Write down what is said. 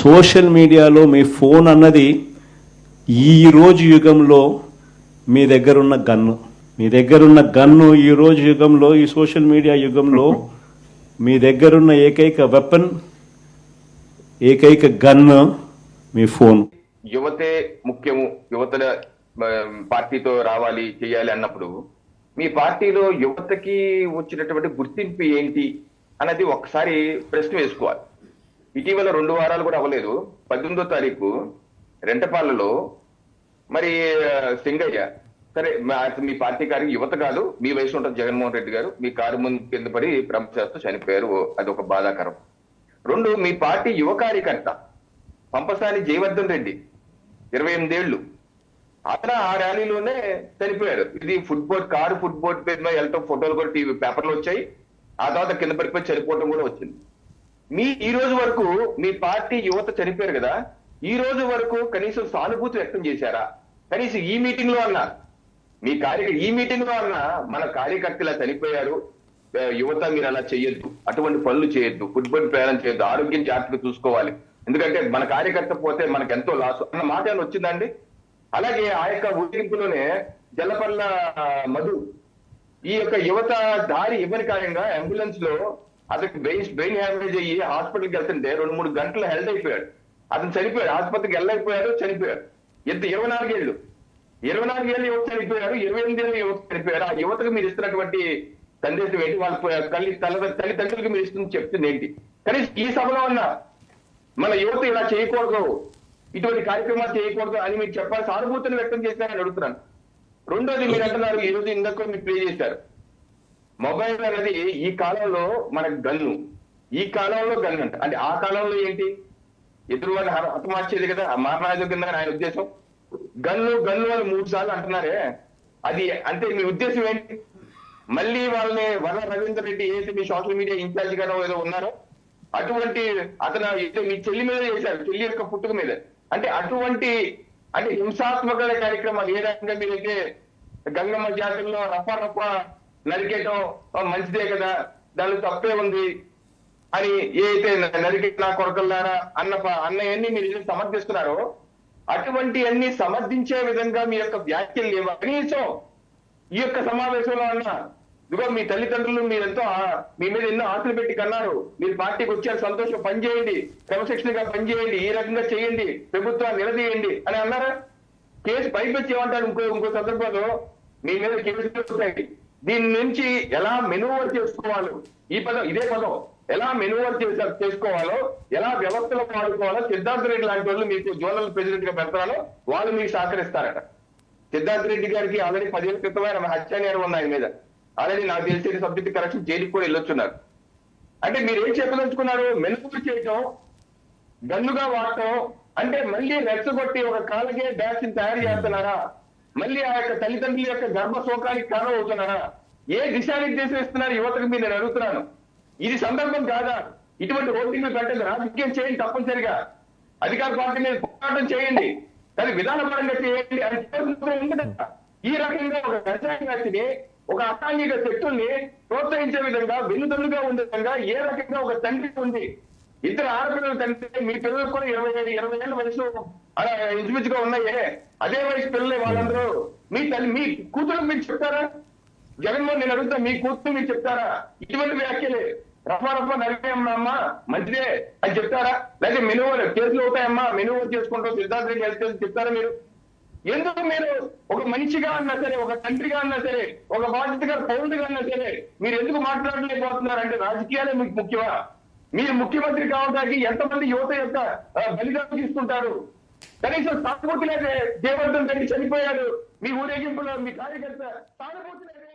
Social మీడియాలో మీ phone అన్నది ఈ రోజు యుగంలో మీ దగ్గర ఉన్న గన్ను. మీ దగ్గర ఉన్న గన్ను ఈ రోజు యుగంలో ఈ సోషల్ మీడియా యుగంలో మీ దగ్గరున్న ఏకైక వెపన్ ఏకైక గన్ను మీ ఫోన్. యువతే ముఖ్యము యువతల పార్టీతో రావాలి చేయాలి అన్నప్పుడు మీ పార్టీలో యువతకి వచ్చినటువంటి గుర్తింపు ఏంటి అన్నది ఒక్కసారి ప్రశ్న వేసుకోవాలి. ఇటీవల రెండు వారాలు కూడా అవ్వలేదు. పద్దెనిమిదో తారీఖు రెంటపాలలో మరి సింగయ్య. సరే మీ పార్టీ గారికి యువత కాదు మీ వయసు ఉంటుంది జగన్మోహన్ రెడ్డి గారు మీ కారు ముందు కింద పడి ప్రమాదశాస్తూ చనిపోయారు. అది ఒక బాధాకరం. రెండు మీ పార్టీ యువ కార్యకర్త పంపసాని జయవర్ధన్ రెడ్డి ఇరవై ఎనిమిదేళ్ళు అతను ఆ ర్యాలీలోనే చనిపోయారు. ఇది ఫుట్బాల్ కారు ఫుట్బాల్ పేరు వెళ్ళటం ఫోటోలు కూడా టీవీ పేపర్లు వచ్చాయి. ఆ తర్వాత కింద పడిపోయి చనిపోవడం కూడా వచ్చింది. మీ ఈ రోజు వరకు మీ పార్టీ యువత చనిపోయారు కదా ఈ రోజు వరకు కనీసం సానుభూతి వ్యక్తం చేశారా? కనీసం ఈ మీటింగ్లో అన్నా మీ కార్య ఈ మీటింగ్లో అన్నా మన కార్యకర్త ఇలా చనిపోయారు. యువత మీరు అలా చేయొద్దు అటువంటి పనులు చేయొద్దు ఫుట్బాల్ ప్రయాణం చేయొద్దు ఆరోగ్యం జాగ్రత్తగా చూసుకోవాలి. ఎందుకంటే మన కార్యకర్త పోతే మనకు ఎంతో లాస్ అన్న మాట ఏమైనా వచ్చిందండి అలాగే ఆ యొక్క ఊరింపులోనే జల్లపల్ల మధు ఈ యొక్క యువత దారి ఇవ్వని కారణంగా అంబులెన్స్లో అతనికి బ్రెయిన్ బ్రెయిన్ హ్యామరేజ్ అయ్యి హాస్పిటల్కి వెళ్తుంటే రెండు మూడు గంటలు హెల్త్ అయిపోయాడు. అతను చనిపోయాడు. ఆసుపత్రికి వెళ్ళైపోయాడు చనిపోయాడు. ఎంత ఇరవై నాలుగేళ్ళు ఇరవై నాలుగేళ్ళు యువత చనిపోయారు ఇరవై ఎనిమిదేళ్ళు యువత చనిపోయారు. ఆ యువతకు మీరు ఇస్తున్నటువంటి సందేశం ఏంటి? వాళ్ళ తల్లి తల్లి తల్లిదండ్రులకు మీరు ఇస్తుంది చెప్తుంది ఏంటి? కనీసం ఈ సభలో ఉన్న మన యువత ఇలా చేయకూడదు. ఇటువంటి కార్యక్రమాలు చేయకూడదు అని మీరు చెప్పాలి సానుభూతిని వ్యక్తం చేశారని అడుగుతున్నాను. రెండోది మీరు అంటున్నారు ఈ రోజు ఇందాక మీరు ప్లే చేశారు. మొబైల్ అనేది ఈ కాలంలో మనకు గన్ను. ఈ కాలంలో గన్ అంట. అంటే ఆ కాలంలో ఏంటి? ఎదురు వాడిని హతమార్చేది కదా మారణాయుధం కింద ఆయన ఉద్దేశం. గన్ను గన్ను అని మూడు సార్లు అంటున్నారే. అది అంటే మీ ఉద్దేశం ఏంటి? మళ్ళీ వాళ్ళని వర రవీంద్ర రెడ్డి ఏదైతే మీ సోషల్ మీడియా ఇన్ఛార్జ్ గానో ఏదో ఉన్నారో అటువంటి అతను మీ చెల్లి మీద చేశారు చెల్లి యొక్క పుట్టుక మీద. అంటే అటువంటి అంటే హింసాత్మక కార్యక్రమాలు ఏ రకంగా మీరైతే గంగమ్మ జాతరలో రఫా రఫా నరికేయటం మంచిదే కదా దానికి తప్పే ఉంది అని ఏ అయితే నరికిన కొరకల్లారా అన్న అన్నయన్ని మీరు ఏదైతే సమర్థిస్తున్నారో అటువంటి అన్ని సమర్థించే విధంగా మీ యొక్క వ్యాఖ్యలు లేవా. కనీసం ఈ యొక్క సమావేశంలో అన్న ఇదిగో మీ తల్లిదండ్రులు మీరెంతో మీ మీద ఎన్నో ఆశలు పెట్టి కన్నారు. మీరు పార్టీకి వచ్చారు సంతోషం పనిచేయండి క్రమశిక్షణగా పనిచేయండి ఈ రకంగా చేయండి. ప్రభుత్వాన్ని నిలదీయండి అని అన్నారా? కేసు పైపెచ్చి ఏమంటారు? ఇంకో ఇంకో సందర్భంలో మీ మీద కేసులు వస్తాయి. దీని నుంచి ఎలా మెనూవర్ చేసుకోవాలో? ఈ పదం ఇదే పదం. ఎలా మెనూవర్ చేసా- చేసుకోవాలో ఎలా వ్యవస్థలో వాడుకోవాలో సిద్ధార్థ రెడ్డి లాంటి వాళ్ళు మీకు జోనల్ ప్రెసిడెంట్గా పెడతారో వాళ్ళు మీకు సహకరిస్తారట. సిద్ధార్థ రెడ్డి గారికి ఆల్రెడీ పదిహేను క్రితం ఆయన హత్య నేరం ఉంది ఆయన మీద. ఆల్రెడీ నాకు తెలిసి సబ్జెక్ట్ కరెక్షన్ జైలుకి కూడా వెళ్ళొచ్చున్నారు. అంటే మీరు ఏం చెప్పదలుచుకున్నారు? మెనుగులు చేయటం గన్నుగా వాడటం అంటే మళ్ళీ రెచ్చగొట్టి ఒక కాలకే డాష్ తయారు చేస్తున్నారా? మళ్ళీ ఆ యొక్క తల్లిదండ్రుల యొక్క గర్భ శోకానికి కారణం అవుతున్నారా ఏ దిశానిర్దేశం ఇస్తున్నారు యువతకు మీరు? నేను అడుగుతున్నాను. ఇది సందర్భం కాదా? ఇటువంటి ఓటింగ్లు పెట్టండి. రాజకీయం చేయండి తప్పనిసరిగా. అధికార పార్టీ మీద పోరాటం చేయండి. కానీ విధానపరంగా చేయండి. అది ఈ రకంగా ఒక రసాయనాన్ని ఒక అసాంఘిక శక్తుల్ని ప్రోత్సహించే విధంగా వెన్నుదన్నుగా ఉండే విధంగా ఏ రకంగా ఒక తండ్రి ఉంది? ఇద్దరు ఆడపిల్లల తండ్రి మీ పిల్లలకు కూడా ఇరవై ఐదు ఇరవై ఏళ్ళ వయసు అలా ఇంచుమించుగా ఉన్నాయే. అదే వయసు పిల్లలే వాళ్ళందరూ. మీ తల్లి మీ కూతురు మీరు చెప్తారా? జగన్మోహన్ నేను అడుగుతా మీ కూతురు మీరు చెప్తారా? ఇటువంటి వ్యాఖ్యలే. రఫా రఫా నరికేయమ్మా అమ్మా మంచిదే అని చెప్తారా? లేకపోతే మెనువర్ కేసులు అవుతాయమ్మా మెనువర్ చేసుకుంటాం సిద్ధార్థ రెడ్డి చెప్తారా మీరు? ఎందుకు మీరు ఒక మనిషిగా అన్నా సరే ఒక తండ్రిగా అన్నా సరే ఒక బాధ్యతగా పౌరుడిగా అన్నా సరే మీరు ఎందుకు మాట్లాడలేకపోతున్నారంటే రాజకీయాలే మీకు ముఖ్యమా? మీరు ముఖ్యమంత్రి కావడానికి ఎంతమంది యువత యొక్క బలిదానం తీసుకుంటారు? కనీసం సానుభూతి లేదే దేవర్ధన్ రెడ్డి చనిపోయాడు. మీ ఊరేగింపులో మీ కార్యకర్త సానుభూతి లేదే